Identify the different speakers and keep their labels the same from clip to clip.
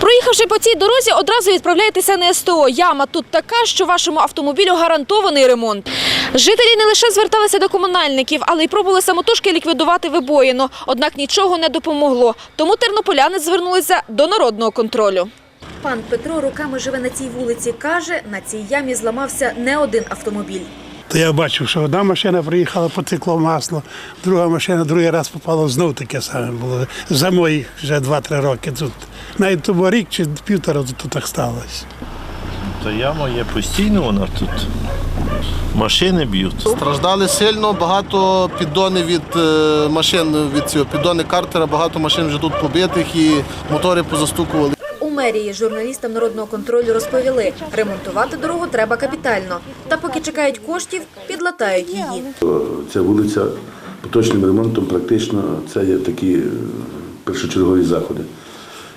Speaker 1: Приїхавши по цій дорозі, одразу відправляєтеся на СТО. Яма тут така, що вашому автомобілю гарантований ремонт. Жителі не лише зверталися до комунальників, але й пробували самотужки ліквідувати вибоїну. Однак нічого не допомогло. Тому тернополяни звернулися до народного контролю. Пан Петро роками живе на цій вулиці. Каже, на цій ямі зламався не один автомобіль.
Speaker 2: То я бачив, що одна машина приїхала, потекло масло, друга машина другий раз попала знов таке саме було. За мої вже 2-3 роки тут. Навіть тому рік чи півтора тут так сталося.
Speaker 3: То яма є постійно, вона тут. Машини б'ють.
Speaker 4: Страждали сильно, багато піддонів від е, машин, від цього піддони картера, багато машин вже тут побитих і мотори позастукували.
Speaker 1: Мерії журналістам народного контролю розповіли, ремонтувати дорогу треба капітально. Та поки чекають коштів, підлатають її.
Speaker 5: Ця вулиця поточним ремонтом практично це є такі е, першочергові заходи.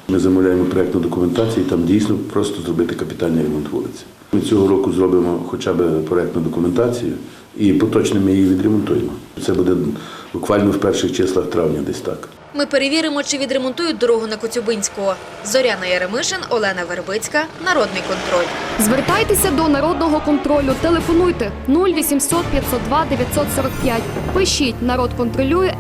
Speaker 5: Ми замовляємо проєктну документацію і там дійсно просто зробити капітальний ремонт вулиці. Ми цього року зробимо хоча б проєктну документацію і поточним ми її відремонтуємо. Це буде буквально в перших числах травня, десь так.
Speaker 1: Ми перевіримо, чи відремонтують дорогу на Коцюбинського. Зоряна Яремишин, Олена Вербицька, Народний контроль.
Speaker 6: Звертайтеся до народного контролю. Телефонуйте 0800 502 945. Пишіть народ контролює.